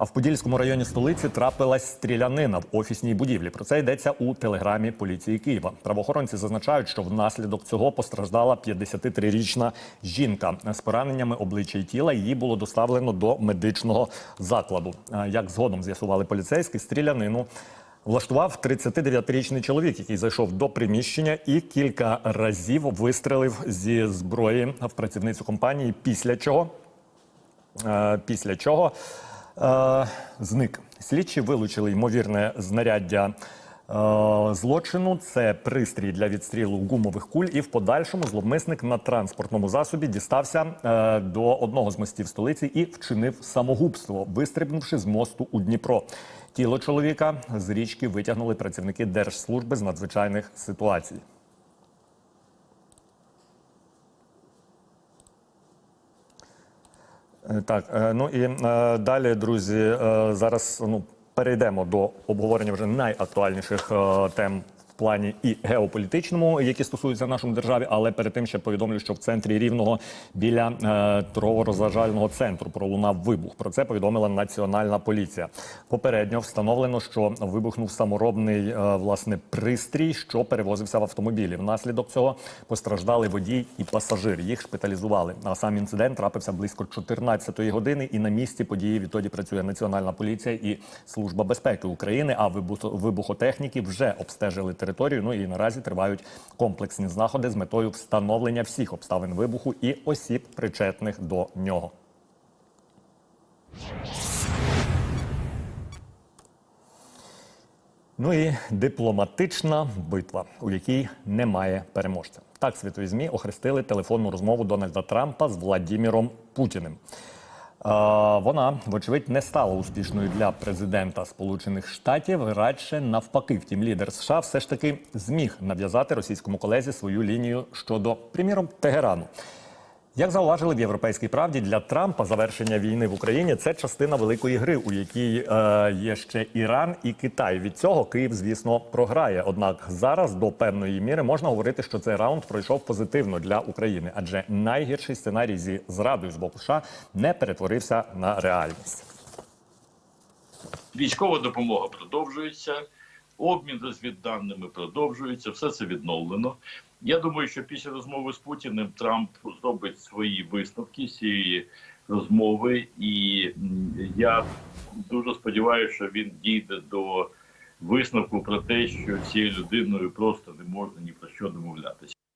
А в Подільському районі столиці трапилась стрілянина в офісній будівлі. Про це йдеться у телеграмі поліції Києва. Правоохоронці зазначають, що внаслідок цього постраждала 53-річна жінка з пораненнями обличчя і тіла. Її було доставлено до медичного закладу. Як згодом з'ясували поліцейські, стрілянину влаштував 39-річний чоловік, який зайшов до приміщення і кілька разів вистрелив зі зброї в працівницю компанії. Після чого Е, після чого е, зник. Слідчі вилучили ймовірне знаряддя е, злочину. Це пристрій для відстрілу гумових куль. І в подальшому зловмисник на транспортному засобі дістався е, до одного з мостів столиці і вчинив самогубство, вистрибнувши з мосту у Дніпро. Тіло чоловіка з річки витягнули працівники Держслужби з надзвичайних ситуацій. Так, е, ну і е, далі, друзі, е, зараз ну перейдемо до обговорення вже найактуальніших е, тем плані і геополітичному, які стосуються нашої держави. Але перед тим ще повідомлю, що в центрі рівного біля е, торгово-розважального центру пролунав вибух. Про це повідомила національна поліція. Попередньо встановлено, що вибухнув саморобний е, власне пристрій, що перевозився в автомобілі. Внаслідок цього постраждали водій і пасажир. Їх шпиталізували. А сам інцидент трапився близько 14-ї години. І на місці події відтоді працює національна поліція і служба безпеки України. А вибухо- вибухотехніки вже обстежили територію. Ну і наразі тривають комплексні заходи з метою встановлення всіх обставин вибуху і осіб, причетних до нього. Ну і дипломатична битва, у якій немає переможця. Так світові змі охрестили телефонну розмову Дональда Трампа з Владіміром Путіним. Вона, вочевидь, не стала успішною для президента Сполучених Штатів. Радше навпаки, втім, лідер США все ж таки зміг нав'язати російському колезі свою лінію щодо, приміром, Тегерану. Як зауважили в європейській правді, для Трампа завершення війни в Україні це частина великої гри, у якій е, є ще Іран і Китай. Від цього Київ, звісно, програє. Однак зараз до певної міри можна говорити, що цей раунд пройшов позитивно для України, адже найгірший сценарій зі зрадою з боку США не перетворився на реальність. Військова допомога продовжується, обмін розвідданими продовжується, все це відновлено. Я думаю, що після розмови з Путіним Трамп зробить свої висновки з цієї розмови, і я дуже сподіваюся, що він дійде до висновку про те, що цією людиною просто не можна ні про що домовлятися.